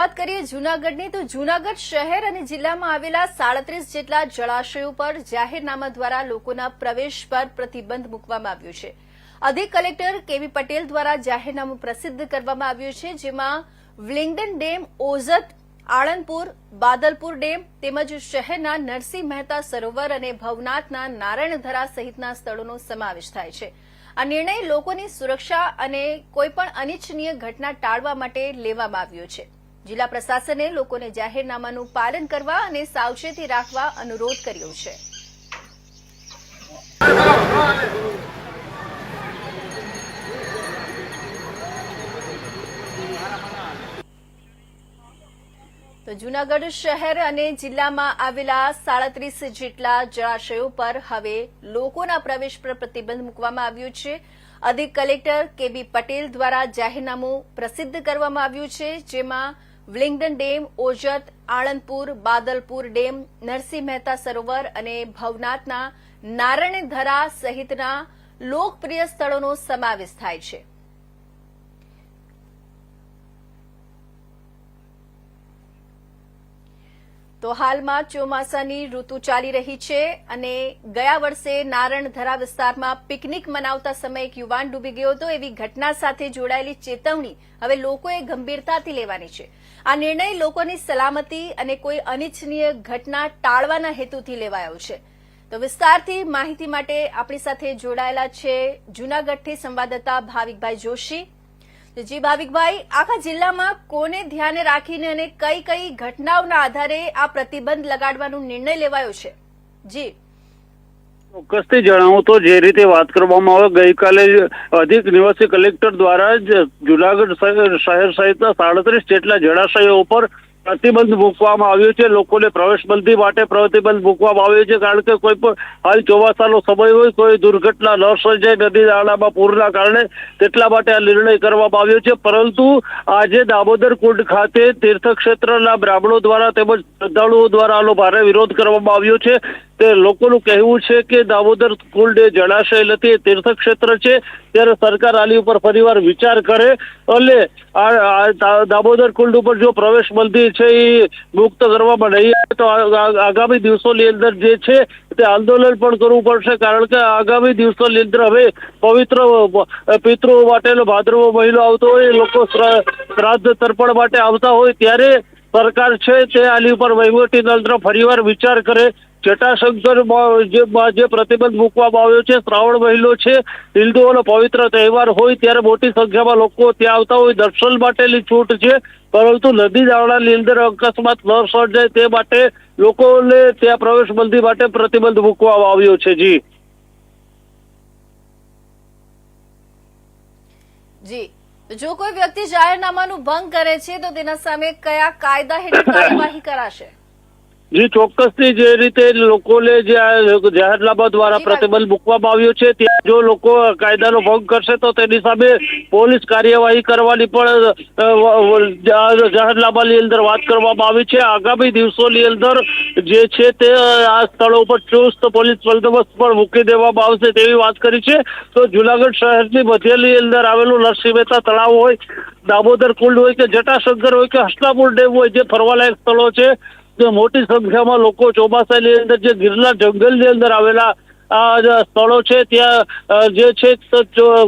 વાત કરીએ જૂનાગઢની, તો જૂનાગઢ શહેર અને જિલ્લામાં આવેલા સાડત્રીસ જેટલા જળાશયો પર જાહેરનામા દ્વારા લોકોના પ્રવેશ પર પ્રતિબંધ મૂકવામાં આવ્યો છે. અધિક કલેક્ટર કેવી પટેલ દ્વારા જાહેરનામું પ્રસિદ્ધ કરવામાં આવ્યું છે, જેમાં Willingdon dam, Ozat, Anandpur, Badalpur dam તેમજ શહેરના નરસિંહ મહેતા સરોવર અને ભવનાથના નારાયણધરા સહિતના સ્થળોનો સમાવેશ થાય છે. આ નિર્ણય લોકોની સુરક્ષા અને કોઈપણ અનિચ્છનીય ઘટના ટાળવા માટે લેવામાં આવ્યો છે. જિલ્લા પ્રશાસને લોકોને જાહેરનામાનું પાલન કરવા અને સાવચેતી રાખવા અનુરોધ કર્યો છે. તો જૂનાગઢ શહેર અને જિલ્લામાં આવેલા સાડત્રીસ જેટલા જળાશયો પર હવે લોકોના પ્રવેશ પર પ્રતિબંધ મૂકવામાં આવ્યો છે. અધિક કલેક્ટર કેબી પટેલ દ્વારા જાહેરનામું પ્રસિદ્ધ કરવામાં આવ્યું છે, જેમાં Willingdon dam, Ojat, Anandpur, Badalpur dam, Narsinh Mehta Sarovar અને ભવનાથના નારણધરા સહિતના લોકપ્રિય સ્થળોનો સમાવેશ થાય છે. તો હાલમાં ચોમાસાની ઋતુ ચાલી રહી છે અને ગયા વર્ષે નારણધરા વિસ્તારમાં પિકનિક મનાવતા સમયે એક યુવાન ડૂબી ગયો હતો. એવી ઘટના સાથે જોડાયેલી ચેતવણી હવે લોકોએ ગંભીરતાથી લેવાની છે. આ નિર્ણય લોકોની સલામતી અને કોઈ અનિચ્છનીય ઘટના ટાળવાના હેતુથી લેવાયો છે. તો વિસ્તારથી માહિતી માટે આપણી સાથે જોડાયેલા છે જૂનાગઢથી સંવાદદાતા ભાવિકભાઈ જોશી. તો જી ભાવિકભાઈ, આખા જિલ્લામાં કોને ધ્યાને રાખીને અને કઈ કઈ ઘટનાઓના આધારે આ પ્રતિબંધ લગાડવાનો નિર્ણય લેવાયો છે? જી. ચોક્કસથી જણાવું તો જે રીતે વાત કરવામાં આવે, ગઈકાલે અધિક નિવાસી કલેક્ટર દ્વારા જ જુનાગઢ શહેર સહિતના સાડત્રીસ જેટલા જળાશયો ઉપર પ્રતિબંધ મૂકવામાં આવ્યો છે. લોકોને પ્રવેશબંધી માટે પ્રતિબંધ મૂકવામાં આવ્યો છે. કારણ કે કોઈ પણ હાલ ચોમાસાનો સમય હોય, કોઈ દુર્ઘટના ન સર્જાય નદી નાળામાં પૂરના કારણે, તેટલા માટે આ નિર્ણય કરવામાં આવ્યો છે. પરંતુ આજે દામોદર કુંડ ખાતે તીર્થક્ષેત્રના બ્રાહ્મણો દ્વારા તેમજ શ્રદ્ધાળુઓ દ્વારા આનો ભારે વિરોધ કરવામાં આવ્યો છે. તે લોકોનું કહેવું છે કે દામોદર કુંડ એ જળાશય નથી એ તીર્થક્ષેત્ર છે, ત્યારે સરકાર આની ઉપર ફરીવાર વિચાર કરે અને આ દામોદર કુંડ ઉપર જો પ્રવેશ બંધી છે એ મુક્ત કરવામાં નહીં આવે તો આગામી દિવસોની અંદર જે છે તે આંદોલન પણ કરવું પડશે, કારણ કે આગામી દિવસોની અંદર હવે પવિત્ર પિતૃઓ માટેનો ભાદરવો મહિનો આવતો હોય લોકો શ્રા- શ્રાદ્ધ તર્પણ માટે આવતા હોય, ત્યારે સરકાર છે તે આની ઉપર વહીવટી તંત્ર ફરીવાર વિચાર કરે જટાશંકર જે પ્રતિબંધ મૂકવામાં આવ્યો છે, શ્રાવણ મહિનો છે, હિન્દુઓનો પવિત્ર તહેવાર હોય ત્યારે મોટી સંખ્યામાં લોકો ત્યાં આવતા હોય, દર્શન માટેની છૂટ છે, પરંતુ નદી નાળાની અંદર અકસ્માત ન સર્જાય તે માટે લોકોને ત્યાં પ્રવેશ બંધી માટે પ્રતિબંધ મૂકવામાં આવ્યો છે, જી. જી. જો કોઈ વ્યક્તિ જાહેરનામાનું ભંગ કરે છે, તો તેના સામે કયા કાયદા હેઠળ કાર્યવાહી કરાશે? જી ચોક્કસથી જે રીતે લોકોને જે જાહેરનામા દ્વારા પ્રતિબંધ મૂકવામાં આવ્યો છે ત્યાં જો લોકો કાયદાનો ભંગ કરશે તો તેની સામે પોલીસ કાર્યવાહી કરવાની પણ જાહેરનામાની અંદર વાત કરવામાં આવી છે. આગામી દિવસોની અંદર જે છે તે આ સ્થળો ઉપર ચુસ્ત પોલીસ બંદોબસ્ત પણ મૂકી દેવામાં આવશે તેવી વાત કરી છે. તો જુનાગઢ શહેરની મધ્યની અંદર આવેલું નરસિંહ મહેતા તળાવ હોય દામોદર કુંડ હોય કે જટાશંકર હોય કે હસનાપુર ડેમ હોય જે ફરવાલાયક સ્થળો છે મોટી સંખ્યામાં લોકો ચોમાસાની અંદર જે ગિરનાર જંગલની અંદર આવેલા આ સ્થળો છે, ત્યાં જે છે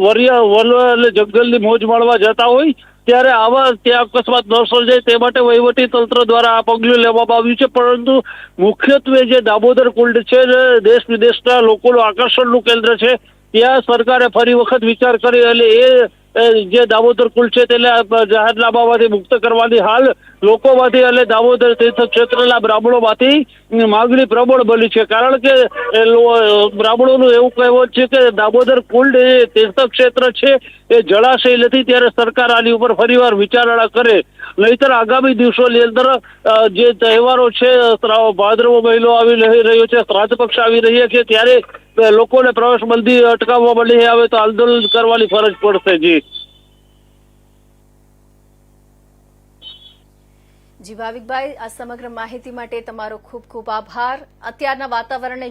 વરિયા વન અને જંગલની મોજ માણવા જતા હોય, ત્યારે આવા ત્યાં અકસ્માત ન સર્જાય તે માટે વહીવટી તંત્ર દ્વારા આ પગલું લેવામાં આવ્યું છે. પરંતુ મુખ્યત્વે જે દામોદર કુંડ છે દેશ વિદેશના લોકોનું આકર્ષણનું કેન્દ્ર છે, ત્યાં સરકારે ફરી વખત વિચાર કર્યો અને એ એ જે દામોદર કુલ છે તેને જાહેર લાભામાંથી મુક્ત કરવાની હાલ લોકોમાંથી અને દામોદર તીર્થ ક્ષેત્રના બ્રાહ્મણોમાંથી માંગણી પ્રબળ બની છે. કારણ કે બ્રાહ્મણોનું એવું કહેવત છે કે દામોદર કુલ તીર્થ ક્ષેત્ર છે, એ જળાશય નથી, ત્યારે સરકાર આની ઉપર ફરીવાર વિચારણા કરે. નહીતર આગામી દિવસોની અંદર જે તહેવારો છે ભાદરવો મહિનો આવી રહ્યો છે શ્રાદ્ધ પક્ષ આવી રહ્યા છે, ત્યારે લોકોને પ્રવેશ બંધી અટકાવવા મળી આવે તો આંદોલન કરવાની ફરજ પડશે, જી. જી, ભાવિકભાઈ, આ સમગ્ર માહિતી માટે તમારો ખૂબ ખૂબ આભાર. અત્યારના વાતાવરણને